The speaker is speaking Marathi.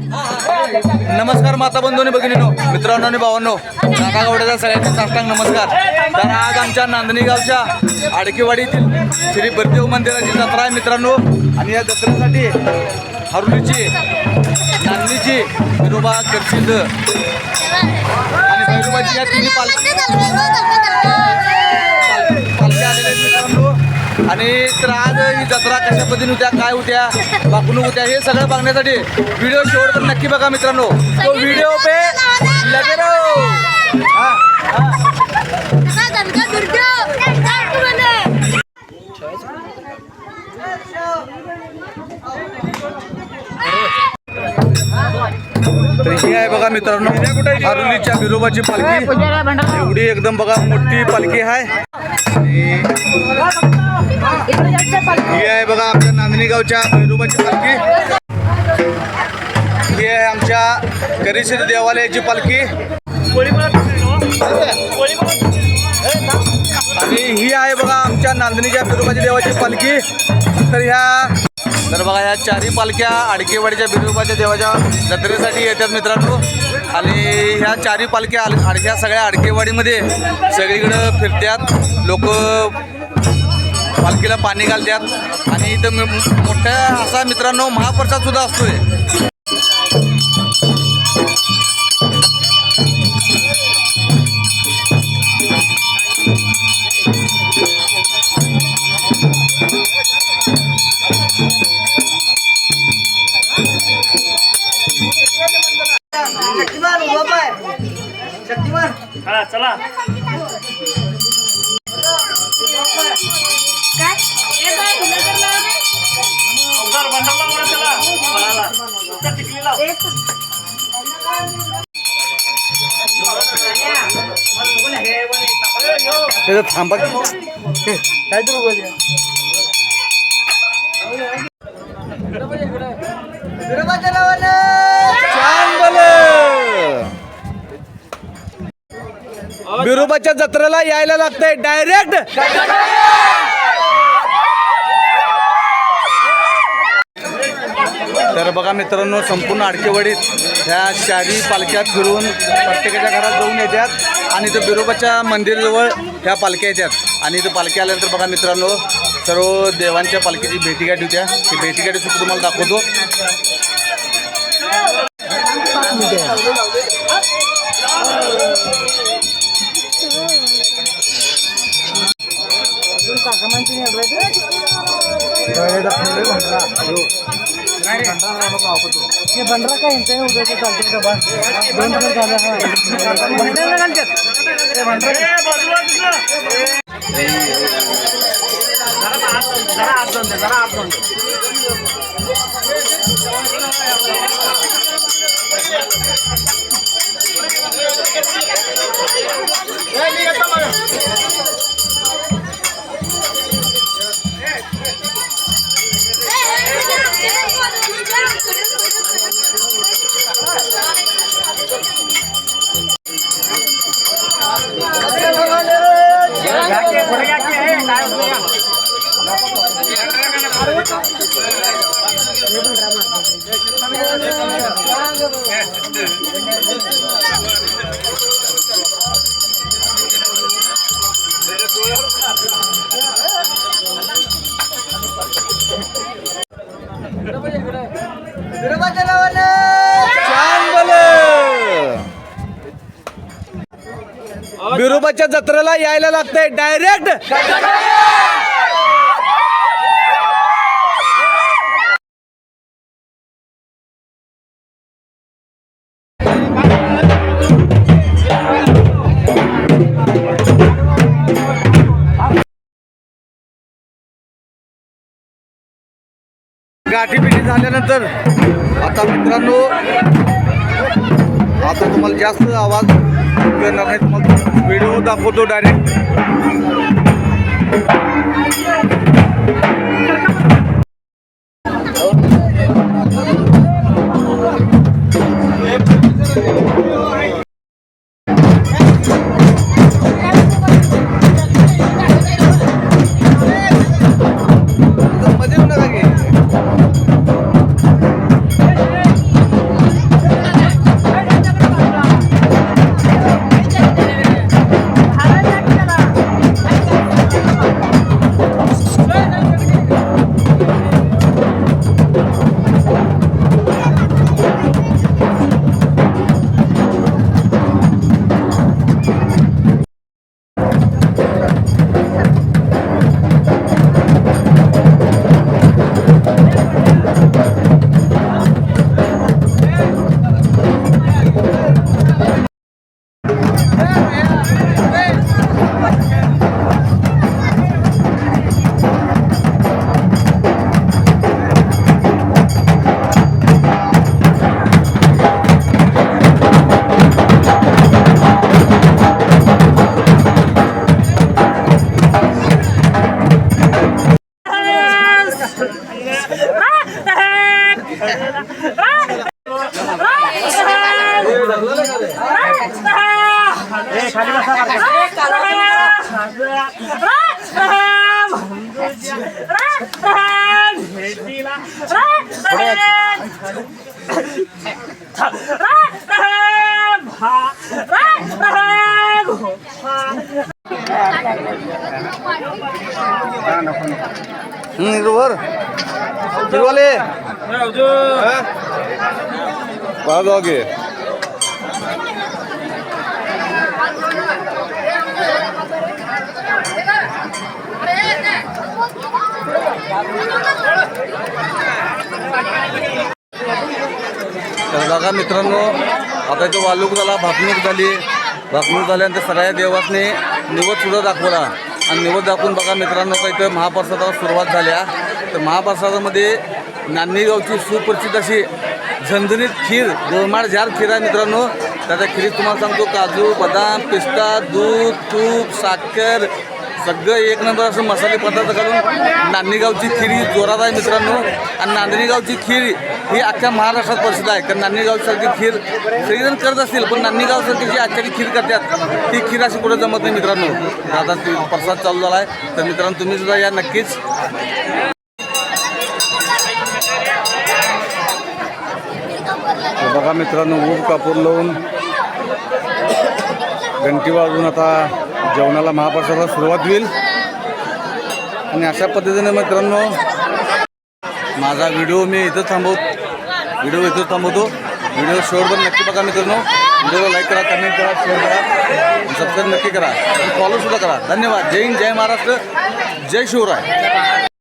नमस्कार माता बंधूने भगिनीनो मित्रांनो आणि भावांनो. काका गवड्याचा सगळ्यांना साष्टांग नमस्कार. तर आज आमच्या नांदणी गावच्या आडकेवाडीतील श्री बरदेव मंदिराची जत्रा आहे मित्रांनो. आणि या जत्रेसाठी हरुलीची नांदणीची विरोबा करशिंद आणि भैरोबाची या तिन्ही पालखी पालखी आलेल्या मित्रांनो. आणि तर आज ही जत्रा कशा पद्धतीने होत्या काय होत्या वागणूक होत्या हे सगळं बघण्यासाठी व्हिडिओ शेवट नक्की बघा मित्रांनो. तो व्हिडिओ पे लगे. हा, हा. तर ही आहे बघा मित्रांनो आरुलीच्या बिरोबाची पालखी. एवढी एकदम बघा मोठी पालखी आहे. ही आहे बघा आमच्या नांदणी गावच्या बिरोबाची पालखी. ही आहे आमच्या करिश्री देवालयाची पालखी. आणि ही आहे बघा आमच्या नांदणीच्या बिरोबाची देवाची पालखी. तर ह्या तर बघा ह्या चारही पालख्या आडकेवाडीच्या बिरोबाच्या देवाच्या जत्रेसाठी येतात मित्रांनो. आणि ह्या चारही पालख्या आल- आड- ह्या सगळ्या आडकेवाडीमध्ये सगळीकडं फिरतात लोक पालखीला पाणी घालतात आणि इथं मोठ्या असा मित्रांनो महाप्रसाद सुद्धा असतोय. हा चला ओंकार बंडाला वर चला. बळाला. ओंकार टिकलीला. त्याचं थांबा. विरोबाच्या बिरोबाच्या जत्रेला यायला लागतंय. डायरेक्ट तर बघा मित्रांनो संपूर्ण आडकेवाडीत ह्या चारी पालख्या फिरून प्रत्येकाच्या घरात जाऊन येतात आणि इथं बिरोबाच्या मंदिराजवळ ह्या पालख्या येतात आणि इथं पालखी आल्यानंतर बघा मित्रांनो सर्व देवांच्या पालखीची भेटीगाठी होत्या. ती भेटीगाठी सुद्धा तुम्हाला दाखवतो. ए, बाजूला दिसलं. जरा आत- जरा आत जाऊन जरा आत जाऊन दे. बिरोबाच्या जत्रेला यायला लागतंय. डायरेक्ट गाठीपिठी झाल्यानंतर आता मित्रांनो आता तुम्हाला जास्त आवाज करणार नाही तुम्हाला व्हिडिओ दाखवतो डायरेक्टमध्ये Ram! फिरवाले? पाहा जाऊ घे तर बघा मित्रांनो आता इथं वालूक झाला भाकणूक झाली. भाकणूक झाल्यानंतर सगळ्या देवासने निवद सुद्धा दाखवला. आणि निवद दाखवून बघा मित्रांनो आता इथं महाप्रसादाला सुरुवात झाल्या तर महाप्रसादामध्ये नांदणीगावची सुप्रसिद्ध अशी झणझणीत खीर गोलमाड झार खीर आहे मित्रांनो. त्याच्या खिरीत तुम्हाला सांगतो काजू बदाम पिस्ता दूध तूप साखर सगळं एक नंबर असं मसाले पदार्थ घालून नांदेगावची खीर ही जोरात आहे मित्रांनो. आणि नांदणीगावची खीर ही अख्ख्या महाराष्ट्रात प्रसिद्ध आहे. कारण नांदणीगावसारखी खीर सगळीजण करत असतील पण नांदणीगावसारखी जी आजच्या खीर करतात ती खीर अशी कुठं जमत नाही मित्रांनो. आता ती प्रसाद चालू झाला आहे तर मित्रांनो तुम्ही सुद्धा या नक्कीच. बघा मित्रांनो ऊब कापूर लावून घंटी वाजून आता जेवणाला महाप्रसादाला सुरुवात होईल. आणि अशा पद्धतीने मित्रांनो माझा व्हिडिओ मी इथं थांबव व्हिडिओ इथं थांबवतो. व्हिडिओ शेवटपर्यंत नक्की बघा मित्रांनो. व्हिडिओला लाईक करा कमेंट करा शेअर करा सबस्क्राईब नक्की करा. फॉलोसुद्धा करा. धन्यवाद. जय हिंद जय महाराष्ट्र जय शिवराय.